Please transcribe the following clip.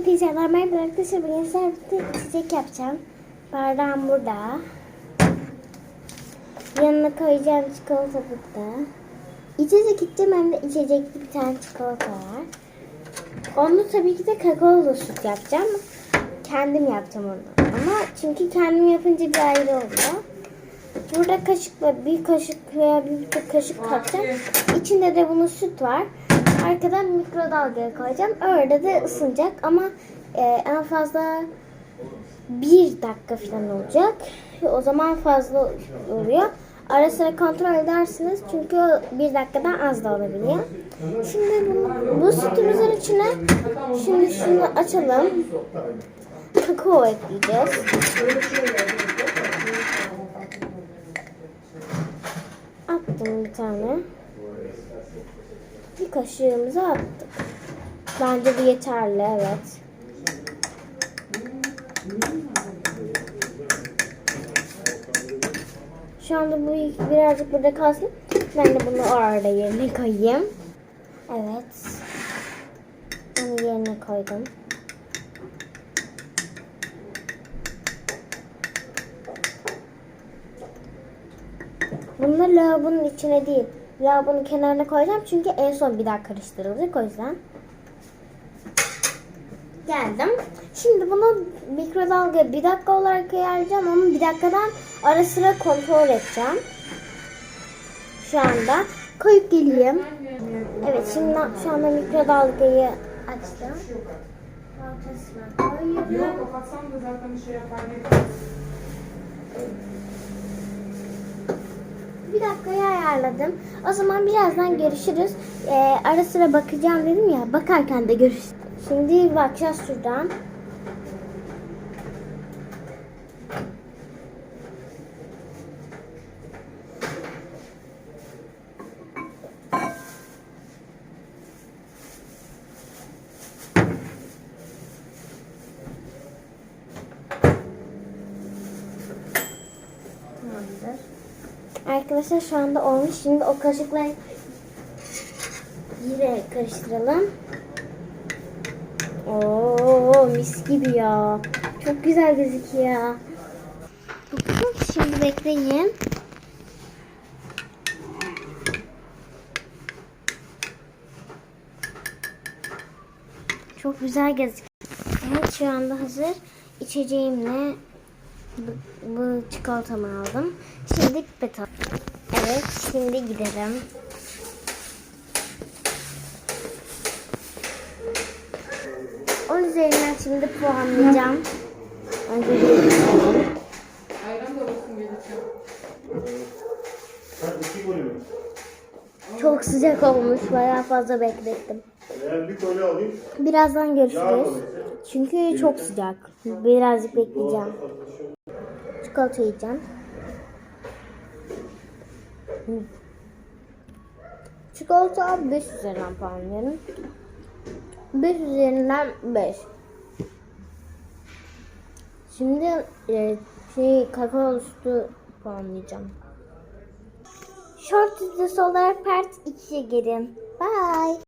Hepinize merhaba arkadaşlar. Bugün birlikte içecek yapacağım. Bardağım burada. Yanına koyacağım çikolata burada. İçecek içeceğim hem de içecekli bir tane çikolata var. Onu tabii ki de kakaolu süt yapacağım. Kendim yapacağım onu. Ama çünkü kendim yapınca bir ayrı oluyor. Burada kaşıkla bir kaşık veya bir buçuk kaşık katacağım. İçinde de bunun süt var. Arkadan mikrodalgaya koyacağım. Öyle de ısınacak ama e, en fazla bir dakika falan olacak. O zaman fazla oluyor. Ara sıra kontrol edersiniz çünkü bir dakikadan az da olabiliyor. Şimdi bunu, bu sütümüzün içine şimdi şunu açalım. Kakao ekleyeceğiz. Attım bir tane. Bir kaşığımızı attık. Bence bu yeterli evet. Şu anda bu birazcık burada kalsın. Ben de bunu orada yerine koyayım. Evet. Onu yerine koydum. Bunları lavabonun içine değil, lavabonun kenarına koyacağım çünkü en son bir daha karıştırılacak o yüzden. Geldim. Şimdi bunu mikrodalga bir dakika olarak ayarlayacağım ama bir dakikadan ara sıra kontrol edeceğim. Şu anda koyup geleyim. Evet şimdi şu anda mikrodalgayı açtım. Yok kapatsam da zaten şey yapar dakikaya ayarladım. O zaman birazdan görüşürüz. Ee, ara sıra bakacağım dedim ya. Bakarken de görüşürüz. Şimdi bakacağız şuradan. Tamamdır. Arkadaşlar şu anda olmuş. Şimdi o kaşıkları yine karıştıralım. Oo mis gibi ya. Çok güzel gözüküyor. Bakın şimdi bekleyin. Çok güzel gözüküyor. Evet şu anda hazır. İçeceğimle bu, bu çikolatamı aldım. Şimdi pipet al. Evet şimdi gidelim. On üzerinden şimdi puanlayacağım. Önce bir Ayran da olsun gelirken. Hadi iki golü mü? Çok sıcak olmuş. Bayağı fazla beklettim. Birazdan görüşürüz. Çünkü çok sıcak. Birazcık bekleyeceğim. Çikolata yiyeceğim. Çikolata 5 üzerinden puanlıyorum. 5 üzerinden 5. Şimdi e, şey kakao sütü puanlayacağım. Short videosu olarak part 2'ye gelin. Bye.